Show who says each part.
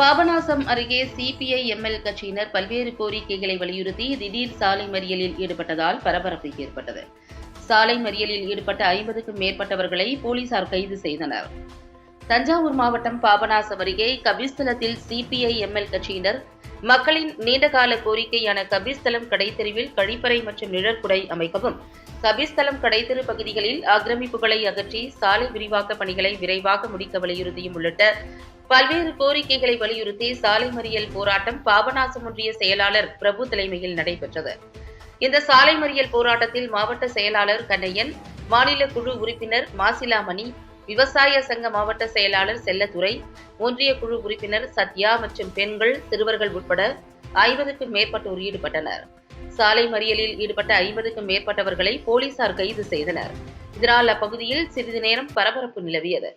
Speaker 1: பாபநாசம் அருகே CPI ML கட்சியினர் பல்வேறு கோரிக்கைகளை வலியுறுத்தி திடீர் சாலை மறியலில் ஈடுபட்டதால் பரபரப்பு ஏற்பட்டது. சாலை மறியலில் ஈடுபட்ட ஐம்பதுக்கும் மேற்பட்டவர்களை போலீசார் கைது செய்தனர். தஞ்சாவூர் மாவட்டம் பாபநாசம் அருகே கபிஸ்தலத்தில் சிபிஐ எம்எல் கட்சியினர் மக்களின் நீண்டகால கோரிக்கையான கபிஸ்தலம் கடைத்தெருவில் கழிப்பறை மற்றும் நிழற்குடை அமைக்கவும் கபிஸ்தலம் கடைத்தெரு பகுதிகளில் ஆக்கிரமிப்புகளை அகற்றி சாலை விரிவாக்க பணிகளை விரைவாக முடிக்க வலியுறுத்தியும் உள்ளிட்ட பல்வேறு கோரிக்கைகளை வலியுறுத்தி சாலை மறியல் போராட்டம் பாபநாசம் ஒன்றிய செயலாளர் பிரபு தலைமையில் நடைபெற்றது. இந்த சாலை மறியல் போராட்டத்தில் மாவட்ட செயலாளர் கண்ணையன் மாநில குழு உறுப்பினர் மாசிலாமணி விவசாய சங்க மாவட்ட செயலாளர் செல்லத்துறை ஒன்றிய குழு உறுப்பினர் சத்யா மற்றும் பெண்கள் சிறுவர்கள் உட்பட ஐம்பதுக்கும் மேற்பட்டோர் ஈடுபட்டனர். சாலை மறியலில் ஈடுபட்ட ஐம்பதுக்கும் மேற்பட்டவர்களை போலீசார் கைது செய்தனர். இதனால் அப்பகுதியில் சிறிது நேரம் பரபரப்பு நிலவியது.